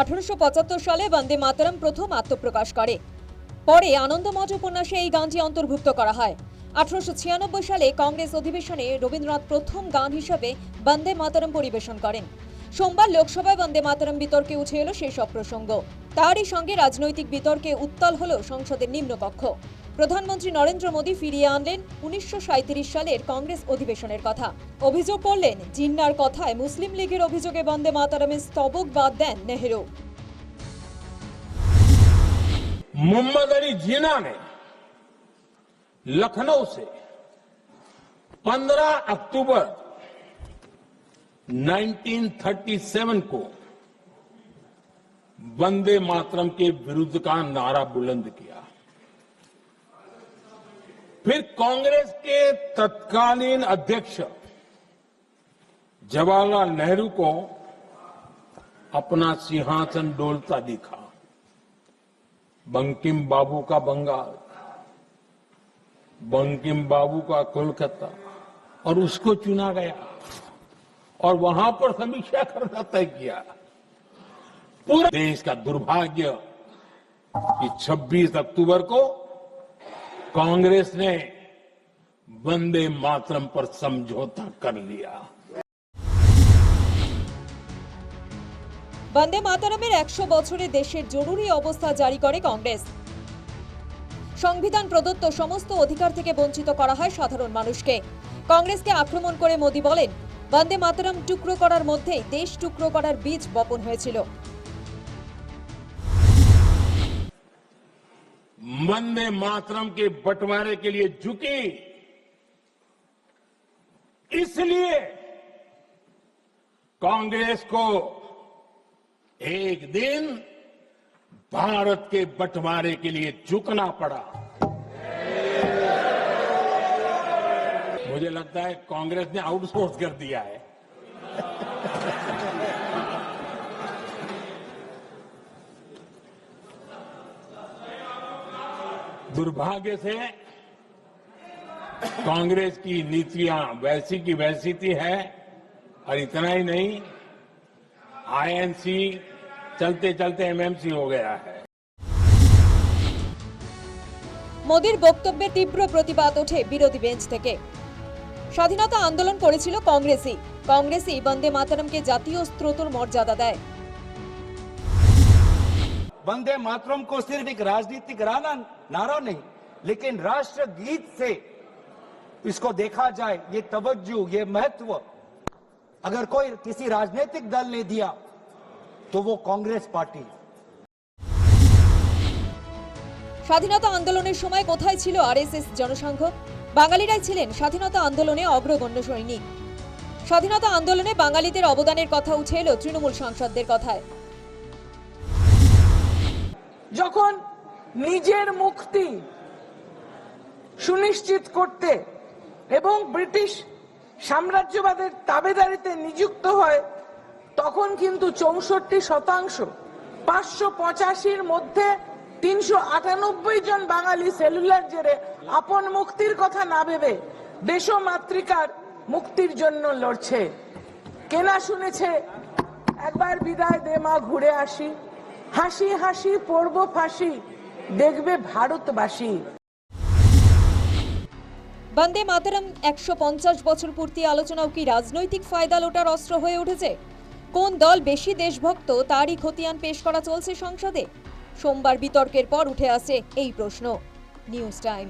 আঠারোশো পঁচাত্তর সালে বন্দে মাতারাম প্রথম আত্মপ্রকাশ করে। পরে আনন্দমঠ উপন্যাসে এই গানটি অন্তর্ভুক্ত করা হয়। আঠারোশো ছিয়ানব্বই সালে কংগ্রেস অধিবেশনে রবীন্দ্রনাথ প্রথম গান হিসাবে বন্দে মাতারাম পরিবেশন করেন। সোমবার লোকসভায় বন্দে মাতারাম বিতর্কে উঠে এলো সেই সব প্রসঙ্গ। তারই সঙ্গে রাজনৈতিক বিতর্কে উত্তাল হল সংসদের নিম্নকক্ষ। প্রধানমন্ত্রী নরেন্দ্র মোদী ফিরিয়ে আনলেন উনিশশো সালের কংগ্রেস অধিবেশনের কথা অভিযোগ করলেন জিন্নার কথায় মুসলিম লীগের অভিযোগে বন্দে মাতারামের স্তবক বাদ দেন নেহেরু मोहम्मद अली जीना ने लखनऊ से 15 अक्टूबर 1937 को वंदे मातरम के विरुद्ध का नारा बुलंद किया फिर कांग्रेस के तत्कालीन अध्यक्ष जवाहरलाल नेहरू को अपना सिंहासन डोलता दिखा। बंकिम बाबू का बंगाल, बंकिम बाबू का कोलकाता, और उसको चुना गया। और वहाँ पर समीक्षा करना तय किया। पूरे देश का दुर्भाग्य कि 26 अक्टूबर को कांग्रेस ने वंदे मातरम पर समझौता कर लिया বন্দে মাতারামের একশো বছরে দেশের জরুরি অবস্থা জারি করে কংগ্রেস সংবিধান প্রদত্ত সমস্ত অধিকার থেকে বঞ্চিত করা হয় সাধারণ মানুষকে কংগ্রেসকে আক্রমণ করে মোদী বলেন বন্দে মাতারাম টুকরো করার মধ্যেই দেশ টুকরো করার বীজ বপন হয়েছিল वंदे मातरम के बंटवारे के लिए झुकी। इसलिए कांग्रेस को एक दिन भारत के बंटवारे के लिए झुकना पड़ा। मुझे लगता है कांग्रेस ने आउटसोर्स कर दिया है। दुर्भाग्य से कांग्रेस की नीतियां वैसी की वैसी थी है और इतना ही नहीं आईएनसी चलते चलते एमएमसी हो गया है মোদীর বক্তব্যে তীব্র প্রতিবাদ ওঠে বিরোধী বেঞ্চ থেকে স্বাধীনতা আন্দোলন করেছিল কংগ্রেসই কংগ্রেসই বন্দে মাতারামকে জাতীয় স্রোতর মর্যাদা দেয় वंदे मातरम को सिर्फ एक राजनीतिक राना नारा नहीं लेकिन राष्ट्र गीत से इसको देखा जाए ये तवज्जो ये महत्व अगर कोई किसी राजनीतिक दल ने दिया तो वो कांग्रेस पार्टी স্বাধীনতা আন্দোলনের সময় কোথায় ছিল আরএসএস জনসংঘ বাঙালিরাই ছিলেন স্বাধীনতা আন্দোলনে অগ্রগণ্য সৈনিক স্বাধীনতা আন্দোলনে বাঙালিদের অবদানের কথা উঠে এলো তৃণমূল সাংসদদের কথায় যখন নিজের মুক্তি সুনিশ্চিত করতে এবং ব্রিটিশ সাম্রাজ্যবাদের তাবেদারিতে নিযুক্ত হয়, তখন কিন্তু চৌষট্টি শতাংশ, পাঁচশো পঁচাশির মধ্যে তিনশো আটানব্বই জন বাঙালি সেলুলার জেরে আপন মুক্তির কথা না ভেবে দেশ মাতৃকার মুক্তির জন্য লড়ছে। কেনা শুনেছে, একবার বিদায় দে মা, ঘুরে আসি। হাসি হাসি, পড়ব ফাঁসি। দেখবে ভারতবাসী। বন্দে মাতরম, একশো পঞ্চাশ বছর পূর্তি আলোচনাও কি রাজনৈতিক ফায়দা লোটার অস্ত্র হয়ে উঠেছে? কোন দল বেশি দেশভক্ত, তারই খতিয়ান পেশ করা চলছে সংসদে? সোমবার বিতর্কের পর উঠে আসে এই প্রশ্ন। News time.